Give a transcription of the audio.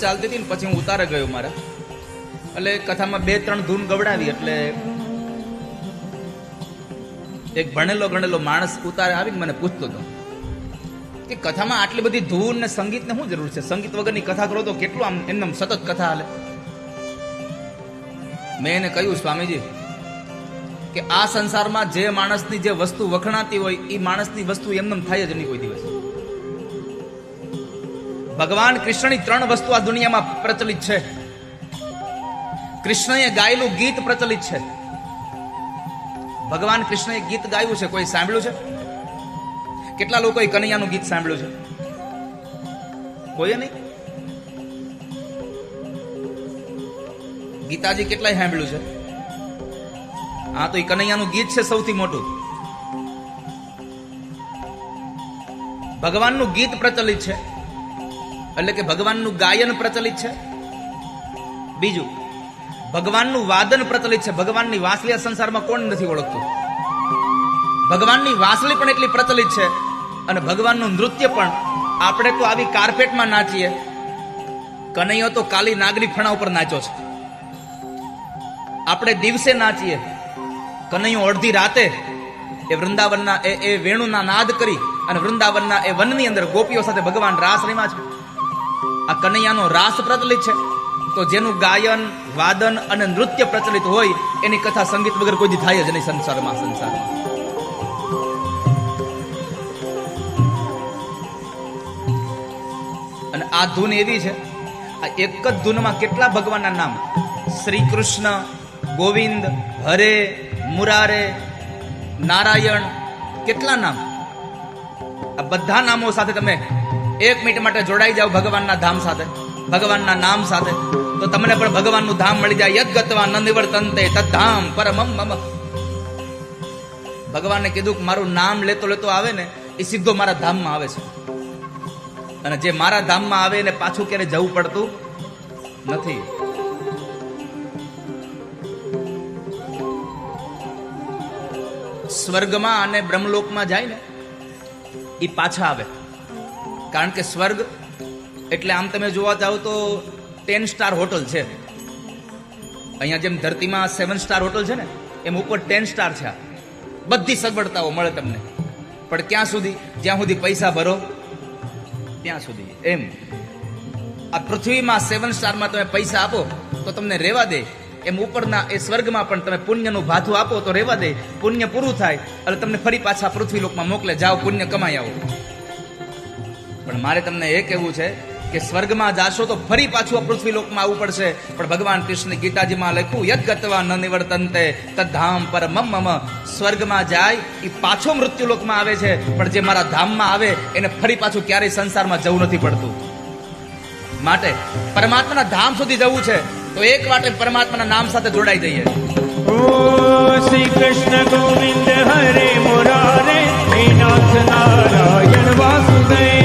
ચાલતી હતી ને પછી હું ઉતારે ગયો મારા. એટલે કથામાં બે ત્રણ ધૂન ગવડાવી એટલે એક ભણેલો ગણેલો માણસ ઉતારે આવીને મને પૂછતો હતો કે કથામાં આટલી બધી ધૂન ને સંગીતને શું જરૂર છે? સંગીત વગરની કથા કરો તો કેટલું આમ એમને સતત કથા હાલે. મેં એને કહ્યું, સ્વામીજી, કે આ સંસારમાં જે માણસની જે વસ્તુ વખણાતી હોય એ માણસની વસ્તુ એમને થાય જ નહીં કોઈ દિવસ. ભગવાન કૃષ્ણની ત્રણ વસ્તુ આ દુનિયામાં પ્રચલિત છે. કૃષ્ણએ ગાયેલું ગીત પ્રચલિત છે. ભગવાન કૃષ્ણએ ગીત ગાયું છે, કોઈ સાંભળ્યું છે? કેટલા લોકોએ કનૈયાનું ગીત સાંભળ્યું છે? કોઈએ નહીં? ગીતાજી કેટલાય સાંભળ્યું છે? હા તો એ કનૈયાનું ગીત છે સૌથી મોટું. ભગવાનનું ગીત પ્રચલિત છે. એટલે કે ભગવાનનું ગાયન પ્રચલિત છે. બીજું, ભગવાનનું વાદન પ્રચલિત છે. ભગવાનની વાસલી આ સંસારમાં કોણ નથી ઓળખતું? ભગવાનની વાસલી પણ એટલી પ્રચલિત છે અને ભગવાનનું નૃત્ય પણ આપણે તો આવી કાર્પેટમાં નાચીએ. કનૈયો તો કાલી નાગરી ફણા ઉપર નાચ્યો છે. આપણે દિવસે નાચીએ. કનૈયો અડધી રાતે એ વૃંદાવનના એ એ વેણુના નાદ કરી અને વૃંદાવનના એ વનની અંદર ગોપીઓ સાથે ભગવાન રાસ રમ્યા છે. આ કનૈયાનો રાસ પ્રચલિત છે. તો જેનું ગાયન, વાદન અને નૃત્ય પ્રચલિત હોય, એની કથા સંગીત વગર કોઈ થાય જ નહીં સંસારમાં સંસારમાં. અને આ ધૂન એવી છે, આ એક જ ધૂનમાં કેટલા ભગવાનના નામ? શ્રી કૃષ્ણ ગોવિંદ, હરે, મુરારે, નારાયણ, કેટલા નામ? આ બધા નામો સાથે તમે એક મિનિટ માટે જોડાઈ જાઓ ભગવાનના ધામ સાથે, ભગવાનના નામ સાથે. તો તમને પણ ભગવાનનું ધામ મળી જાય. યદ ગતવા ન નિવર્તનતે તદ્ધામ પરમમ મમ. ભગવાને કીધું કે મારું નામ લેતો લેતો આવે ને, એ સીધો મારા ધામમાં આવે છે. અને જે મારા ધામમાં આવે એને પાછું ક્યારે જવું પડતું નથી. સ્વર્ગમાં અને બ્રહ્મલોકમાં જાય ને, એ પાછા આવે. કારણ કે સ્વર્ગ, એટલે આમ તમે જોવા જાઓ તો ટેન સ્ટાર હોટલ છે. અહીંયા જેમ ધરતીમાં સેવન સ્ટાર હોટલ છે ને, એમ ઉપર ટેન સ્ટાર છે બધી સગવડતાઓ મળે તમને. પણ ક્યાં સુધી? જ્યાં સુધી પૈસા ભરો, ત્યાં સુધી. એમ. આ પૃથ્વીમાં સેવન સ્ટારમાં તમે પૈસા આપો, તો તમને રહેવા દે. એમ ઉપરના, એ સ્વર્ગમાં પણ તમે પુણ્યનું ભાથું આપો, તો રહેવા દે. પુણ્ય પૂરું થાય, એટલે તમને ફરી પાછા પૃથ્વી લોકમાં મોકલે. જાઓ, પુણ્ય કમાઈ આવો. પણ મારે તમને એ કહેવું છે કે સ્વર્ગમાં જાશો તો ફરી પાછું પૃથ્વી લોકમાં આવવું પડશે. પણ ભગવાન કૃષ્ણ ગીતાજીમાં લખ્યું, યદ ન નિવર્તનતે તદ્ધામ પર મમ. સ્વર્ગમાં જાય એ પાછો મૃત્યુલોકમાં આવે છે, પણ જે મારા ધામમાં આવે, એને ફરી પાછું ક્યારેય સંસારમાં જવું નથી પડતું. માટે પરમાત્માના ધામ સુધી જવું છે, તો એક વાટે પરમાત્માના નામ સાથે જોડાઈ જઈએ. શ્રી કૃષ્ણ ગોવિંદ હરે મોરારે નાથ નારાયણ વાસુદેવ.